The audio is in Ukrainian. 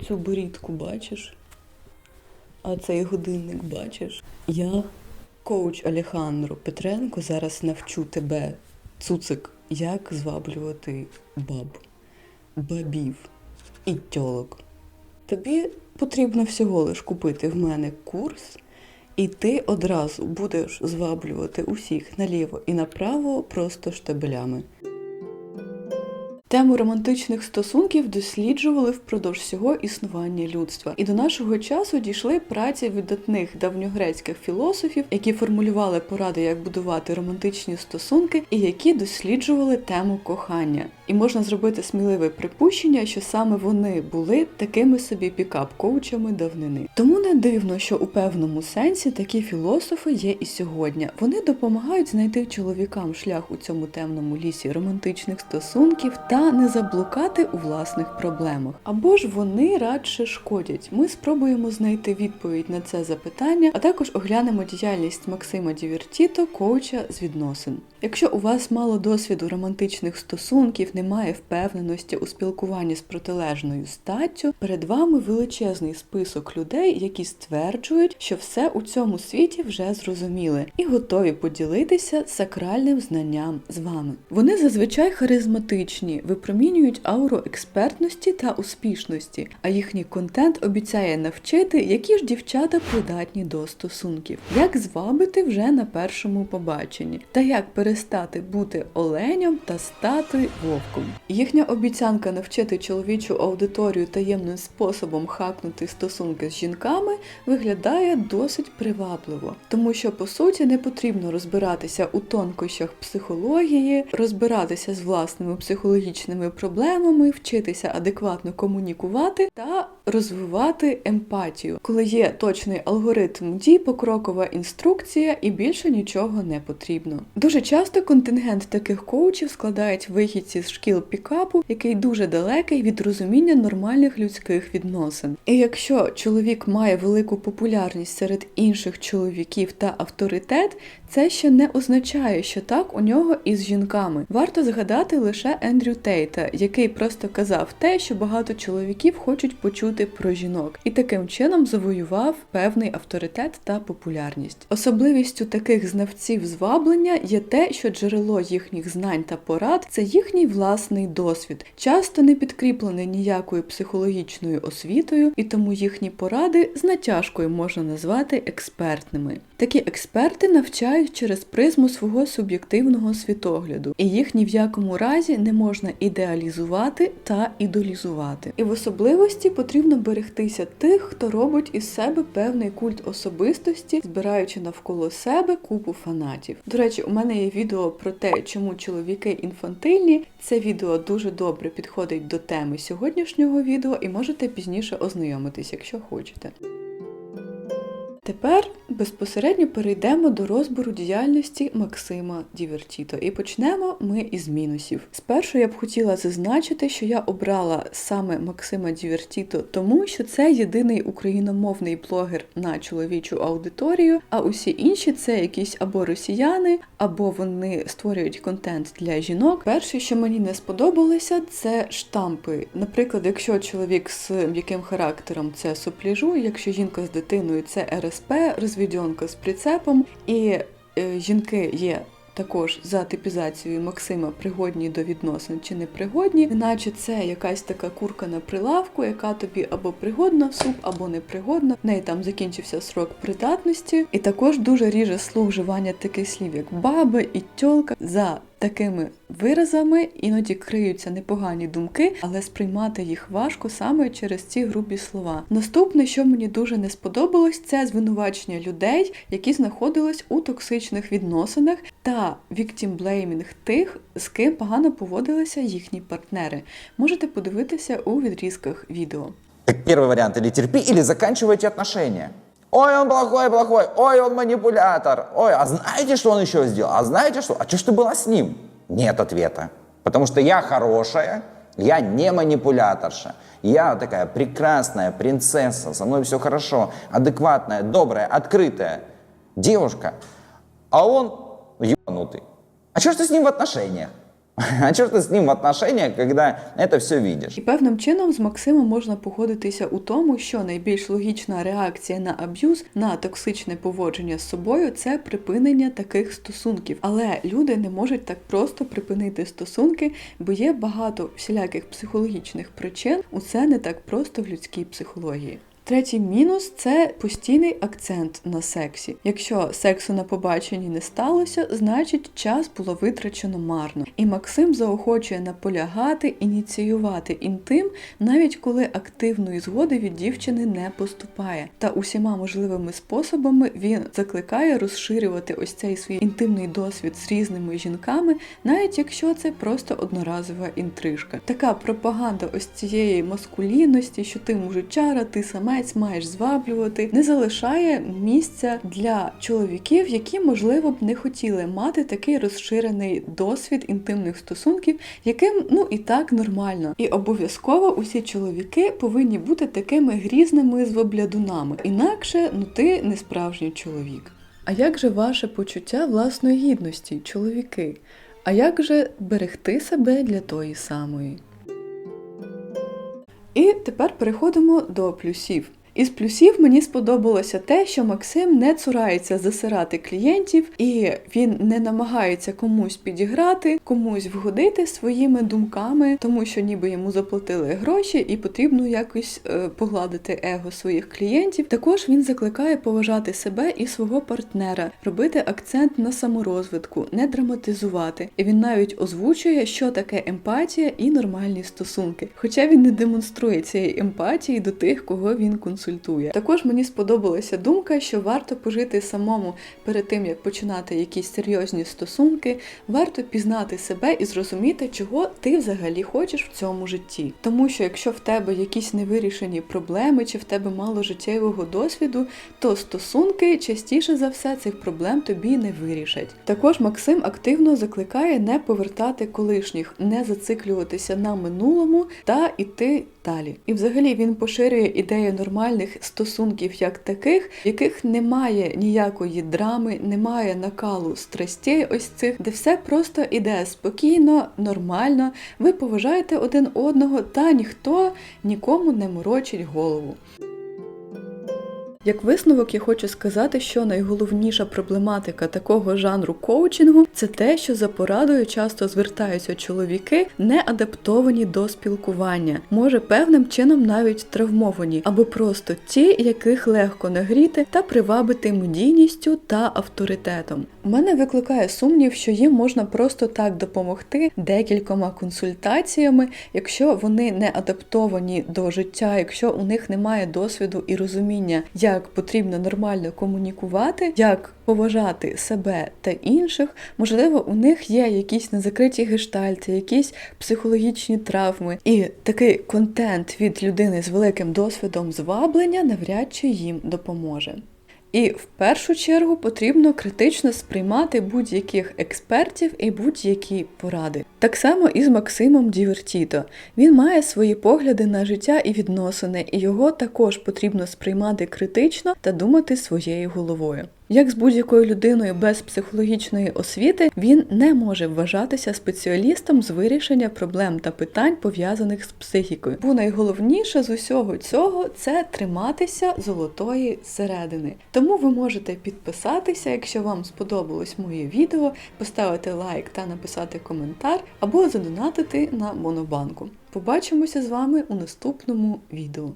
оцю борідку бачиш? А цей годинник бачиш? Я, коуч Алехандро Петренко, зараз навчу тебе, цуцик, як зваблювати баб, бабів і тьолок. Тобі потрібно всього лиш купити в мене курс, і ти одразу будеш зваблювати усіх наліво і направо просто штабелями. Тему романтичних стосунків досліджували впродовж всього існування людства, і до нашого часу дійшли праці видатних давньогрецьких філософів, які формулювали поради, як будувати романтичні стосунки, і які досліджували тему кохання. І можна зробити сміливе припущення, що саме вони були такими собі пікап-коучами давнини. Тому не дивно, що у певному сенсі такі філософи є і сьогодні. Вони допомагають знайти чоловікам шлях у цьому темному лісі романтичних стосунків та не заблукати у власних проблемах. Або ж вони радше шкодять. Ми спробуємо знайти відповідь на це запитання, а також оглянемо діяльність Максима Дівертіто, коуча з відносин. Якщо у вас мало досвіду романтичних стосунків, немає впевненості у спілкуванні з протилежною статтю, перед вами величезний список людей, які стверджують, що все у цьому світі вже зрозуміли і готові поділитися сакральним знанням з вами. Вони зазвичай харизматичні, випромінюють ауру експертності та успішності, а їхній контент обіцяє навчити, які ж дівчата придатні до стосунків, як звабити вже на першому побаченні, та як перестати бути оленем та стати вовком. Їхня обіцянка навчити чоловічу аудиторію таємним способом хакнути стосунки з жінками виглядає досить привабливо, тому що по суті не потрібно розбиратися у тонкощах психології, розбиратися з власними психологічними проблемами, вчитися адекватно комунікувати та розвивати емпатію, коли є точний алгоритм дій, покрокова інструкція і більше нічого не потрібно. Дуже часто контингент таких коучів складають вихідці з шкіл пікапу, який дуже далекий від розуміння нормальних людських відносин. І якщо чоловік має велику популярність серед інших чоловіків та авторитет, це ще не означає, що так у нього і з жінками. Варто згадати лише Ендрю Тейта, який просто казав те, що багато чоловіків хочуть почути про жінок, і таким чином завоював певний авторитет та популярність. Особливістю таких знавців зваблення є те, що джерело їхніх знань та порад це їхній власний досвід, часто не підкріплений ніякою психологічною освітою, і тому їхні поради з натяжкою можна назвати експертними. Такі експерти навчають через призму свого суб'єктивного світогляду, і їх ні в якому разі не можна ідеалізувати та ідолізувати. І в особливості потрібно берегтися тих, хто робить із себе певний культ особистості, збираючи навколо себе купу фанатів. До речі, у мене є відео про те, чому чоловіки інфантильні. Це відео дуже добре підходить до теми сьогоднішнього відео, і можете пізніше ознайомитись, якщо хочете. Тепер безпосередньо перейдемо до розбору діяльності Максима Дівертіто. І почнемо ми із мінусів. Спершу я б хотіла зазначити, що я обрала саме Максима Дівертіто, тому що це єдиний україномовний блогер на чоловічу аудиторію, а усі інші це якісь або росіяни, або вони створюють контент для жінок. Перше, що мені не сподобалося, це штампи. Наприклад, якщо чоловік з м'яким характером це сопляжу, якщо жінка з дитиною це РСП, розвідьонка з прицепом, і е, жінки є. Також за типізацією Максима пригодні до відносин чи непригодні, іначе це якась така курка на прилавку, яка тобі або пригодна в суп, або непригодна. В неї там закінчився срок придатності, і також дуже ріже слух вживання таких слів, як баба і тьолка. За такими виразами іноді криються непогані думки, але сприймати їх важко саме через ці грубі слова. Наступне, що мені дуже не сподобалось, це звинувачення людей, які знаходились у токсичних відносинах, та віктімблеймінг тих, з ким погано поводилися їхні партнери. Можете подивитися у відрізках відео. Так первый вариант, или терпи, или заканчивайте отношения. Ой, он плохой, плохой, ой, он манипулятор, ой, а знаете, что он еще сделал? А знаете что? А что ж ты была с ним? Нет ответа. Потому что я хорошая, я не манипуляторша. Я такая прекрасная принцесса, со мной все хорошо, адекватная, добрая, открытая девушка. А он ебанутый. А что ж ты с ним в отношениях? А что ты с ним в отношениях, когда это все видишь? І певним чином з Максимом можна погодитися у тому, що найбільш логічна реакція на аб'юз, на токсичне поводження з собою це припинення таких стосунків. Але люди не можуть так просто припинити стосунки, бо є багато всіляких психологічних причин. Усе не так просто в людській психології. Третій мінус це постійний акцент на сексі. Якщо сексу на побаченні не сталося, значить час було витрачено марно. І Максим заохочує наполягати, ініціювати інтим, навіть коли активної згоди від дівчини не поступає. Та усіма можливими способами він закликає розширювати ось цей свій інтимний досвід з різними жінками, навіть якщо це просто одноразова інтрижка. Така пропаганда ось цієї маскулінності, що ти мужичара, ти самець маєш зваблювати, не залишає місця для чоловіків, які можливо б не хотіли мати такий розширений досвід інтимних стосунків, яким ну і так нормально. І обов'язково усі чоловіки повинні бути такими грізними звоблядунами. Інакше ну ти не справжній чоловік. А як же ваше почуття власної гідності, чоловіки? А як же берегти себе для тої самої? І тепер переходимо до плюсів. Із плюсів мені сподобалося те, що Максим не цурається засирати клієнтів, і він не намагається комусь підіграти, комусь вгодити своїми думками, тому що ніби йому заплатили гроші і потрібно якось е, погладити его своїх клієнтів. Також він закликає поважати себе і свого партнера, робити акцент на саморозвитку, не драматизувати. І він навіть озвучує, що таке емпатія і нормальні стосунки. Хоча він не демонструє цієї емпатії до тих, кого він консультує. Також мені сподобалася думка, що варто пожити самому перед тим, як починати якісь серйозні стосунки, варто пізнати себе і зрозуміти, чого ти взагалі хочеш в цьому житті. Тому що якщо в тебе якісь невирішені проблеми, чи в тебе мало життєвого досвіду, то стосунки частіше за все цих проблем тобі не вирішать. Також Максим активно закликає не повертати колишніх, не зациклюватися на минулому та іти далі. І взагалі він поширює ідею нормальних стосунків як таких, в яких немає ніякої драми, немає накалу страстей ось цих, де все просто іде спокійно, нормально. Ви поважаєте один одного, та ніхто нікому не морочить голову. Як висновок, я хочу сказати, що найголовніша проблематика такого жанру коучингу це те, що за порадою часто звертаються чоловіки, не адаптовані до спілкування, може певним чином навіть травмовані, або просто ті, яких легко нагріти та привабити медійністю та авторитетом. Мене викликає сумнів, що їм можна просто так допомогти декількома консультаціями, якщо вони не адаптовані до життя, якщо у них немає досвіду і розуміння, як потрібно нормально комунікувати, як поважати себе та інших, можливо, у них є якісь незакриті гештальти, якісь психологічні травми, і такий контент від людини з великим досвідом зваблення навряд чи їм допоможе. І в першу чергу потрібно критично сприймати будь-яких експертів і будь-які поради. Так само і з Максимом Дівертіто. Він має свої погляди на життя і відносини, і його також потрібно сприймати критично та думати своєю головою. Як з будь-якою людиною без психологічної освіти, він не може вважатися спеціалістом з вирішення проблем та питань пов'язаних з психікою. Бо найголовніше з усього цього це триматися золотої середини. Тому ви можете підписатися, якщо вам сподобалось моє відео, поставити лайк та написати коментар, або задонатити на Монобанку. Побачимося з вами у наступному відео.